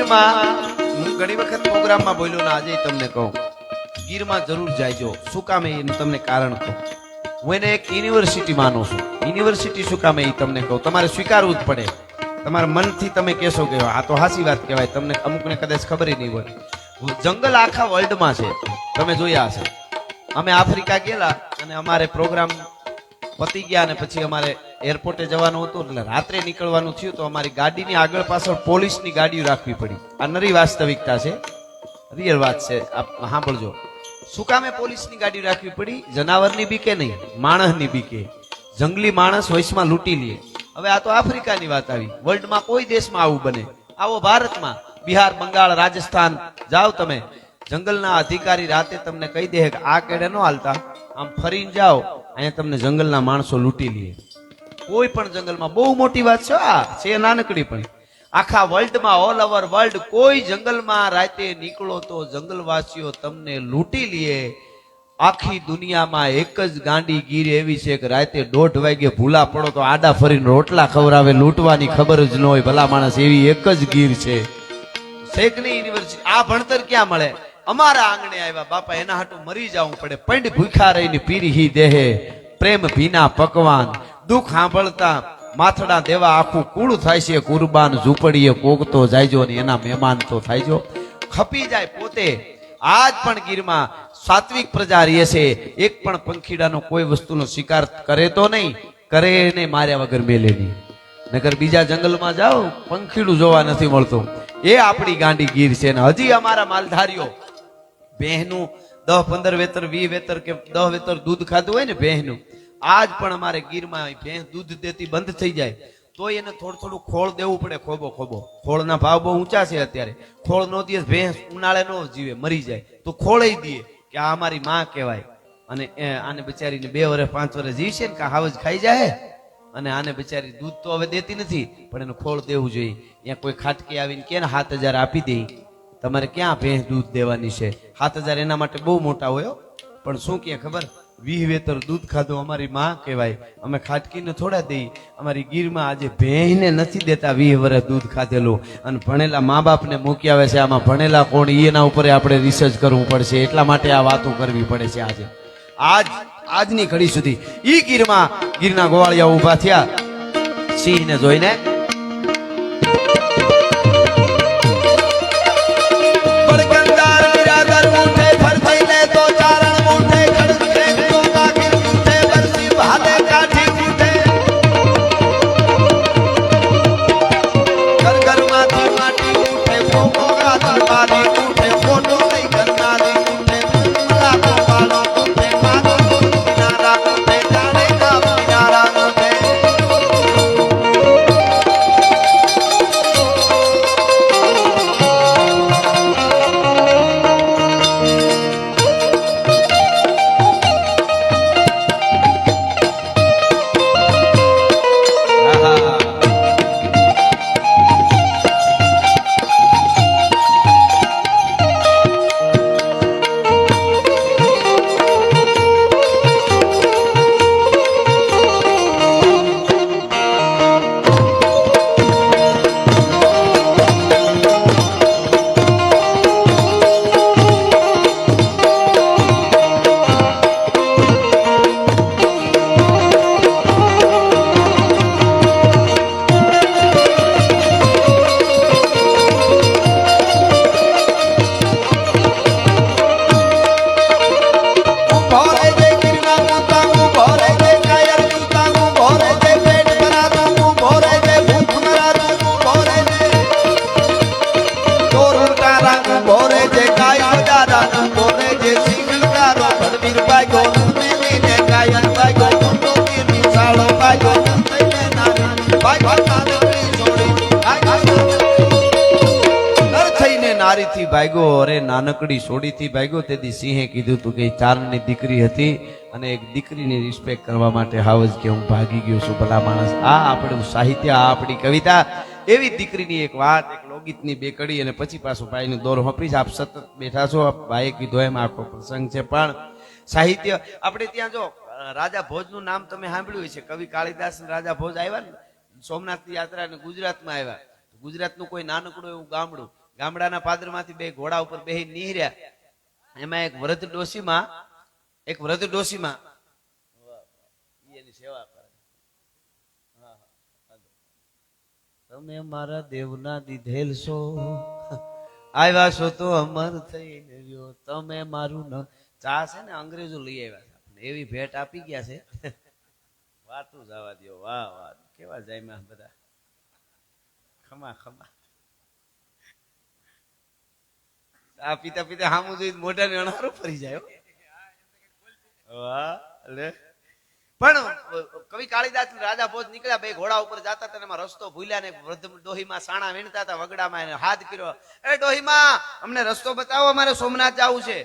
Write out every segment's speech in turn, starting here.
ગીરમાં, હું ઘણી વખત પ્રોગ્રામમાં બોલ્યો ને આજે તમને કહું. ગીરમાં જરૂર જાયજો. શું કામ એનું તમને કારણ કહું? હું એને એક યુનિવર્સિટી માનું છું. યુનિવર્સિટી શું કામ એ તમને કહું? તમારે સ્વીકારવું જ પડે. તમારા મનથી તમે કહેશો કે આ તો હાસી વાત કહેવાય. તમને અમુકને કદાચ ખબર નહીં હોય. જંગલ આખા વર્લ્ડમાં છે. તમે જોયા હશે. અમે આફ્રિકા ગયેલા અને અમારે પ્રોગ્રામ પતી ગયા અને પછી અમારે એરપોર્ટે જવાનું હતું એટલે રાત્રે નીકળવાનું થયું તો અમારી ગાડીની આગળ પાછળ પોલીસની ગાડીઓ રાખવી પડી. આ નરી વાસ્તવિકતા છે. રિયલ વાત છે. આપ સાંભળજો. શું કામે પોલીસની ગાડી રાખવી પડી? જનાવરની બીકે નહીં? માણસની બીકે જંગલી માણસ વૈશમાં લૂંટી લે. હવે આ તો આફ્રિકાની વાત આવી. વર્લ્ડમાં કોઈ દેશમાં આવું બને. આવો ભારતમાં. બિહાર, બંગાળ, રાજસ્થાન. જાઓ તમે. જંગલના અધિકારી રાતે તમને કહી દે કે આ કેડે ન હાલતા. આમ ફરીને જાઓ. અહીંયા તમને જંગલના માણસો લૂંટી લે. કોઈ પણ જંગલમાં બહુ મોટી વાત છે આ છે નાનકડી પણ. આખા વર્લ્ડમાં ઓલ ઓવર વર્લ્ડ કોઈ જંગલમાં રાતે નીકળો તો જંગલવાસીઓ તમને લૂંટી લે. આખી દુનિયામાં એક જ ગાંડી ગીર એવી છે કે રાતે દોઢ વાગે ભૂલા પડો તો આડા ફરીને રોટલા ખવડાવે, લૂંટવાની ખબર જ ન હોય. ભલા માણસ એવી એક જ ગીર છે. શેખની યુનિવર્સિટી આ ભણતર ક્યાં મળે? અમારા આંગણે આવ્યા, બાપા, એના હાટું મરી જવું પડે. પંડ ભૂખા રહીને પીરી દેહે. પ્રેમ ભીના પકવાન. દુઃખ સાંભળતા માથડા દેવા આખું કુળ થાય છે. કુરબાન ઝૂંપડીએ કોગતો જાયજો ને એના મહેમાન તો થાયજો. ખપી જાય પોતે. આજ પણ ગીરમાં સાત્વિક પ્રજા રહે છે. એક પણ પંખીડાનો કોઈ વસ્તુનો શિકાર કરે તો નહીં. કરે ને માર્યા વગર મેલે નહીં. નગર બીજા જંગલમાં જાઓ, પંખીડું જોવા નથી મળતું. એ આપણી ગાંડી ગીર છે ને હજી અમારા માલધારીઓ ભેહનું દહ પંદર વેતર વી વેતર કે દહ વેતર દૂધ ખાધું હોય ને ભેહનું આજ પણ અમારે ગીરમાં ભેંસ દૂધ દેતી બંધ થઈ જાય. તોય એને થોડું થોડું ખોળ દેવું પડે ખોબો ખોબો. ખોળના ભાવ બહુ ઊંચા છે અત્યારે. ખોળ નો દિવસ ભેંસ ઉનાળે નો જીવે, મરી જાય. તો ખોળે દે કે આ અમારી માં કહેવાય. અને આને બિચારીને બે વર્ષ પાંચ વર્ષ જીવશે ને કા હાવજ ખાઈ જાય અને આને બિચારી દૂધ તો હવે દેતી નથી, પણ એનું ખોળ દેવું જોઈએ. ત્યાં કોઈ ખાટકી આવીને કે હાથ હજાર આપી દે. તમારે ક્યાં ભેંસ દૂધ દેવાની છે? સાત હજાર એના માટે બહુ મોટા હોય પણ શું કે ખબર? વીહ વેતર દૂધ ખાધું અમારી માં કહેવાય. અમે ખાટકીને થોડા દઈ. અમારી ગીરમાં આજે ભેંને નથી દેતા વીહ વર્ષ દૂધ ખાધેલું. અને ભણેલા મા બાપને મૂકી આવે છે આમાં ભણેલા કોણ? એના ઉપર આપણે રિસર્ચ કરવું પડશે. એટલા માટે આ વાતો કરવી પડે છે આજે. આજ, આજની ઘડી સુધી ઈ ગીરમાં ગીરના ગોવાળિયા ઊભા થયા. સિંહને જોઈને નારીથી ભાગ્યો, અરે નાનકડી સોડીથી ભાગ્યો, તેથી સિંહે કીધું તું કે ચારની દીકરી હતી અને એક દીકરીની રિસ્પેક્ટ કરવા માટે હાવજ કે હું ભાગી ગયો છું, ભલા માણસ. આ આપણું સાહિત્ય, આ આપણી કવિતા. એવી દીકરીની એક વાત, એક લોકગીતની બે કડી અને પછી પાછું ભાઈનું દોર હોપીશ આપ સતત બેઠા છો ભાઈએ કીધો એમ આખો પ્રસંગ છે, પણ સાહિત્ય, આપણે ત્યાં જો રાજા ભોજનું નામ તમે સાંભળ્યું છે કવિ કાળિદાસ રાજા ભોજ આવ્યા ને? સોમનાથ યાત્રા ને ગુજરાતમાં આવ્યા. ગુજરાતનું કોઈ નાનકડું એવું ગામડું, ગામડાના પાદરમાંથી બે ઘોડા ઉપર બે નીહર્યા. એમાં એક વ્રત ડોશીમાં, એક વ્રત ડોશીમાં એની. તમે મારા દેવના દીધેલ છો. આવ્યા છો તો અમર થઈને રહ્યો. તમે મારું ન, ચા છે ને અંગ્રેજો લઈ આવ્યા. એવી ભેટ આપી ગયા છે. વાતું જવા દો વાહ વાહ. કેવા જાય બધા? ખમા ખમા. આ પિતા પિતા હામું જોઈ મોઢાને અણારું ફરી જાય વાહ, લે. પણ, કવિ કાળીદાસ રાજા ભોજ નીકળ્યા બે ઘોડા ઉપર જતા હતા રસ્તો ભૂલ્યા ને વૃદ્ધ ડોહીમાં સાણા વીણતા હતા, વગડામાં હાથ કર્યો. એ ડોહીમાં, અમને રસ્તો બતાવો, અમારે સોમનાથ જવું છે.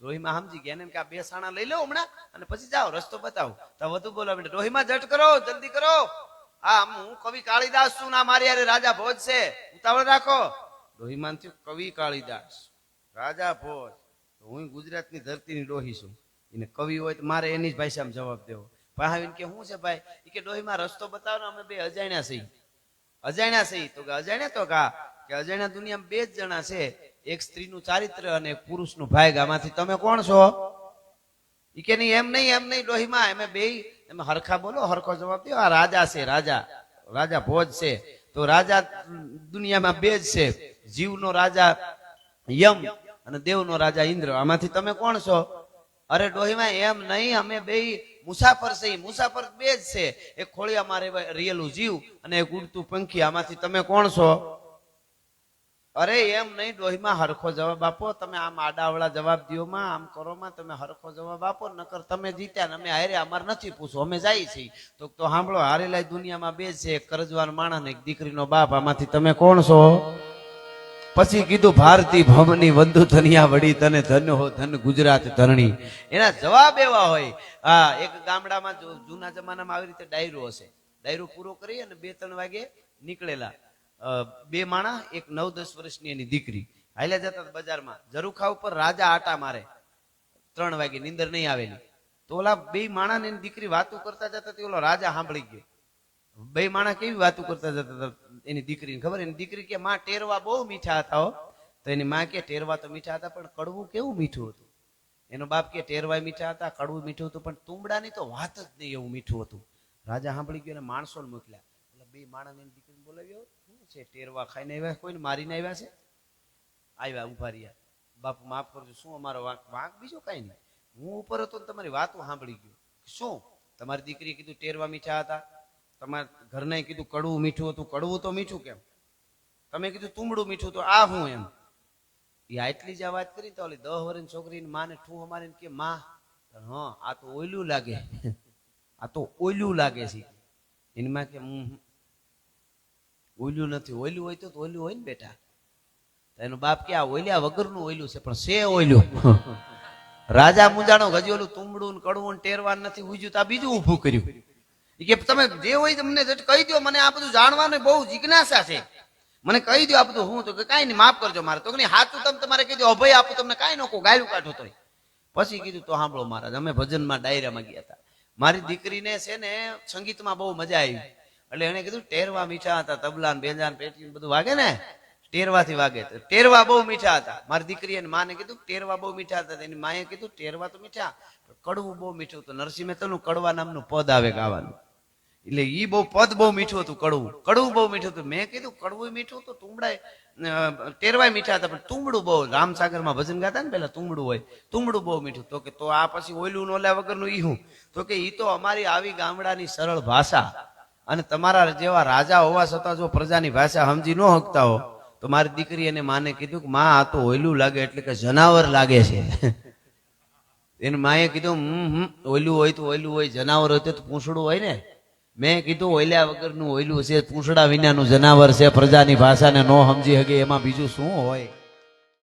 ડોહીમાં સમજી ગયા એને કે આ બે સાણા લઈ લો હમણાં અને પછી જાઓ, રસ્તો બતાવો. તો વધુ બોલવા માંડ્યા ડોહીમાં જટ કરો, જલ્દી કરો. હા હું કવિ કાળીદાસ છું ના મારી હારે રાજા ભોજ છે. ઉતાવળ રાખો. ડોહીમાં થયું, કવિ કાળીદાસ. રાજા ભોજ. હું ગુજરાતની ધરતીની ડોહી છું. એને કવિ હોય તો મારે એની જ ભાષામાં જવાબ દેવો. ભાઈ કે શું છે ભાઈ? કે ડોહીમાં રસ્તો બતાવો અમે બે અજાણ્યા છીએ. અજાણ્યા છીએ. તો કે અજાણ્યા તો કા? કે અજાણ્યા દુનિયામાં બે જ જણા છે. એક સ્ત્રીનું ચારિત્ર અને એક પુરુષનું ભાગ આમાંથી તમે કોણ છો? ઈ કે નહીં, એમ નહીં એમ નહીં, ડોહીમાં અમે બે, એમ હરખા બોલો, હરખો જવાબ દો. આ રાજા છે, રાજા. રાજા ભોજ છે. તો રાજા દુનિયામાં બે જ છે. જીવનો રાજા યમ અને દેવનો રાજા ઇન્દ્ર. આમાંથી તમે કોણ છો? અરે ડોહીમાં એમ નહીં, અમે બે મુસાફર છે. મુસાફર બે જ છે. એક ખોળિયામાં રહેલું જીવ અને એક ઉડતું પંખી. આમાંથી તમે કોણ છો? અરે, એમ નહીં, ડોહીમાં હરખો જવાબ આપો. તમે આમ આડાવડા જવાબ દો માં, આમ કરો માં, તમે હરખો જવાબ આપો. નકર તમે જીત્યા ને અમે હારે અમારે નથી પૂછવું. અમે જાય છીએ. તો તો સાંભળો હારેલા દુનિયામાં બે છે, એક કરજવાન માણસ ને એક દીકરીનો બાપ. આમાંથી તમે કોણ છો? પછી કીધું, ભારતી ભમની વંધુ ધનિયા વડી તને ધન હો, ધન ગુજરાત ધરણી. એના જવાબ એવા હોય. હા, એક ગામડામાં જૂના જમાનામાં આવી રીતે ડાયરો હશે. ડાયરો પૂરો કરી અને બે ત્રણ વાગે નીકળેલા. બે માણા, એક નવ દસ વર્ષની એની દીકરી. હાલ્યા જતા બજારમાં. ઝરૂખા ઉપર રાજા આટા મારે. ત્રણ વાગે નીંદર નહીં આવેલી. તો ઓલા બે માણા ને એની દીકરી વાતો કરતા જતા ઓલો રાજા સાંભળી ગયો. બે માણા કેવી વાતો કરતા જતા એની દીકરીને ખબર? એની દીકરી કે, માં, ટેરવા બહુ મીઠા હતા હો. તો એની માં કે, ટેરવા તો મીઠા હતા, પણ કડવું કેવું મીઠું હતું? એનો બાપ કે, ટેરવાય મીઠા હતા, કડવું મીઠું હતું, પણ તુંબડાની તો વાત જ નહીં એવું મીઠું હતું. રાજા સાંભળી ગયો અને માણસોને મોકલ્યા. એટલે બે માણસને એની દીકરીને બોલાવ્યો. છે, ટેરવા ખાઈને આવ્યા કોઈને મારીને આવ્યા છે? આવ્યા ઊભા રહ્યા. બાપુ, માફ કરજો, શું અમારો વાંક વાંક બીજો કઈ નહીં. હું ઉપર હતો ને તમારી વાતો સાંભળી ગયો. શું? તમારી દીકરીએ કીધું ટેરવા મીઠા હતા. તમારા ઘરના કીધું કડવું મીઠું હતું. કડવું તો મીઠું કેમ? તમે કીધું તુંબડું મીઠું તો આ હું એમ. એ આટલી જ આ વાત કરી તો ઓલી દહ વર્ષની છોકરીની માને ઠું અમારીને કે, માં હા, આ તો ઓયલું લાગે. આ તો ઓયલું લાગે છે. એની માં કે "હમ, હમ. ઓયલું નથી ઓયલું હોય તો ઓલ્યું હોય ને બેટા. એનો બાપ કે આ ઓયલ્યા વગરનું ઓયલું છે પણ છે ઓયલું રાજા મુંજાણો હજી ઓલું તુંબડું કડવું ટેરવા નથી ઉજ્યું આ બીજું ઊભું કર્યું. કે તમે જે હોય તમને કહી દો મને આ બધું જાણવાની બહુ જિજ્ઞાસા છે. મને કહી દો આ બધું હું તો કાંઈ નહીં માફ કરજો મારે. તો નહીં હાથું તમે તમારે કહી દો અભય આપું તમને કાંઈ નો ગાયું કાઢો તોય. પછી કીધું તો સાંભળો મહારાજ અમે ભજનમાં ડાયરામાં ગયા હતા. મારી દીકરીને છે ને સંગીતમાં બહુ મજા આવી. એટલે એને કીધું, ટેરવા મીઠા હતા, તબલા ને બેજા પેટી બધું વાગે ને? ટેરવાથી વાગે તો. ટેરવા બહુ મીઠા હતા. મારી દીકરી અને માને કીધું, ટેરવા બહુ મીઠા હતા. એની માએ કીધું, ટેરવા તો મીઠા કડવું બહુ મીઠું હતું. નરસિંહ મહેતાનું કડવા નામનું પદ આવે ગાવાનું. એટલે ઈ બહુ પદ બહુ મીઠું હતું, કડવું. કડવું બહુ મીઠું હતું. મેં કીધું, કડવું મીઠું તો તુંબડા ટેરવાય મીઠા હતા, પણ તુંબડું બહુ. રામસાગરમાં ભજન ગાતા ને પેલા તુંબડું હોય. તુંબડું બહુ મીઠું. તો કે, તો આ પછી ઓયલું નોલ્યા વગરનું ઈ હું. તો કે, ઈ તો અમારી આવી ગામડાની સરળ ભાષા. અને તમારા જેવા રાજા હોવા છતાં જો પ્રજાની ભાષા સમજી ન શકતા હો, તો મારી દીકરી એને માને કીધું કે, માં, આ તો ઓયલું લાગે એટલે કે જનાવર લાગે છે. એને માએ કીધું, હમ હમ, ઓયલું હોય તો ઓયલું હોય, જનાવર હોય તો પૂંછડું હોય ને. મેં કીધું, ઓયલ્યા વગરનું ઓયલું છે, પૂંછડા વિનાનું જનાવર છે, પ્રજાની ભાષાને ન સમજી શકે, એમાં બીજું શું હોય?